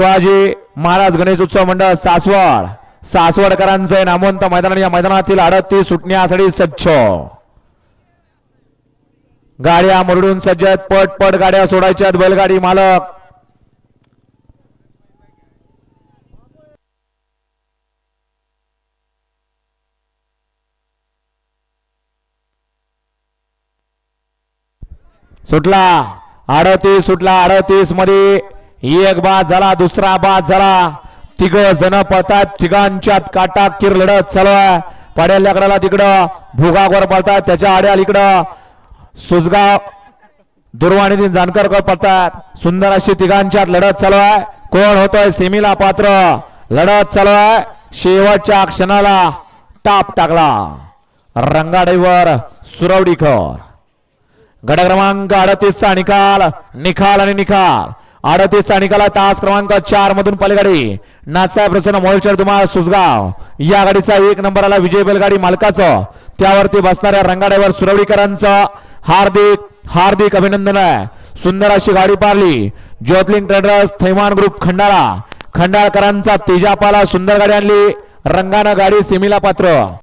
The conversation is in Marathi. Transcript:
शिवाजी महाराज गणेश उत्सव मंडळ सासवड. सासवडकरांचे नामवंत मैदान या मैदानातील अडतीस सुटण्यासाठी सज्ज. गाड्या मुरडून सज्ज आहेत. पट पट गाड्या सोडायच्या बैलगाडी मालक. सुटला. अडतीस सुटला. अडतीसमध्ये एक बाद झाला दुसरा बाद झाला. तिघ जण पळतात तिघांच्यात काटा किर लढत चालू आहे. पड्याल्या लकडाला तिकडं भुगावर पळतात त्याच्या आड्याल इकडं. सुजगाव दुर्वाणी जानकर पळतात सुंदर अशी तिघांच्यात लढत चालू आहे. कोण होतोय सेमीला पात्र? लढत चालू आहे. शेवटच्या क्षणाला टाप टाकला. रंगाडीवर सुरवडीकर गट क्रमांक अडतीसचा निकाल निकाल आणि निकाल अडतीसचा निकाल तास क्रमांक चार मधून पलीकडे. नाचा प्रसन्न मोलचर तुम्हाला सुसगाव या गाडीचा एक नंबर आला विजय बैलगाडी मालकाचं. त्यावरती बसणाऱ्या रंगाड्यावर सुरवडीकरांचं हार्दिक हार्दिक अभिनंदन आहे. सुंदर अशी गाडी पारली. ज्योतलिंग ट्रेडर्स थैमान ग्रुप खंडाळा. खंडाळकरांचा तेजापाला सुंदर गाडी आणली. रंगानं गाडी सेमीला पात्र.